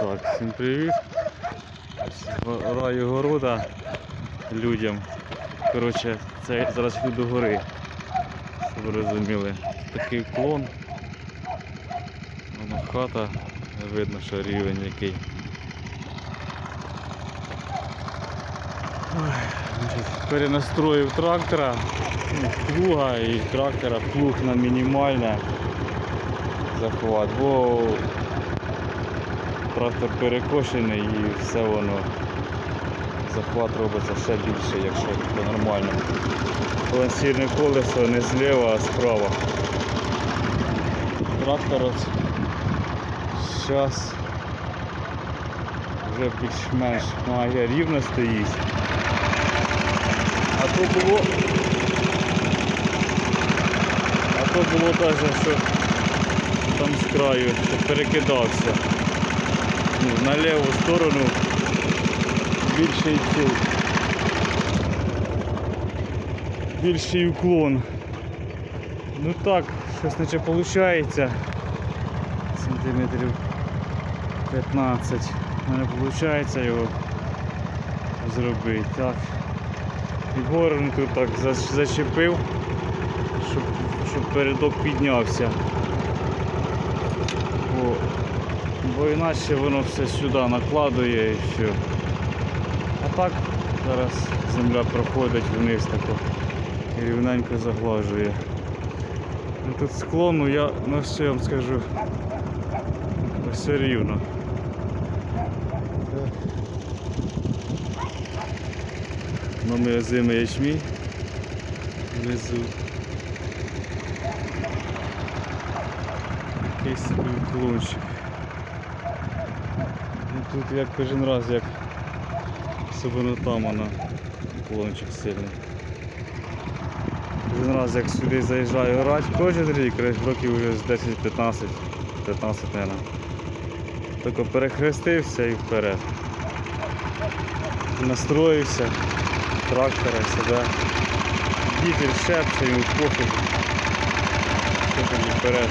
Так, всім привіт. Раю города людям. Коротше, це зараз йду до гори. Щоб ви розуміли. Такий клон. Воно хата. Видно, що рівень який. Перенастроїв трактора, ну, плуга і трактора плуг на мінімальне захват, бо трактор перекошений і все воно захват робиться ще більше, якщо це нормально. Балансірне колесо не зліва, а справа. Трактор зараз вже більш-менш має рівно стоїть. А то було. А то було теж, що там з краю, перекидався. Ну, на ліву сторону більший цей. Більший уклон. Ну так, щось наче виходить. Сантиметрів 15. У мене виходить його зробити. Так. Підгорну тут так за- зачепив, щоб, щоб передок піднявся. Бо, бо іначе воно все сюди накладує і все. А так зараз земля проходить вниз тако і рівненько заглажує. Ну, Тут склон, ну я ну, що я вам скажу, все рівно. Номер зими ячмінь внизу. Якийсь. Ну, тут як кожен раз, як особливо там вона уклончик сильний. Кожен раз як сюди заїжджаю грати, кожен рік, років вже з 10-15, 15 мабуть. Тільки перехрестився і вперед. Настроївся трактора себе. Дізель шепче, йому пофіг. Що тоді вперед.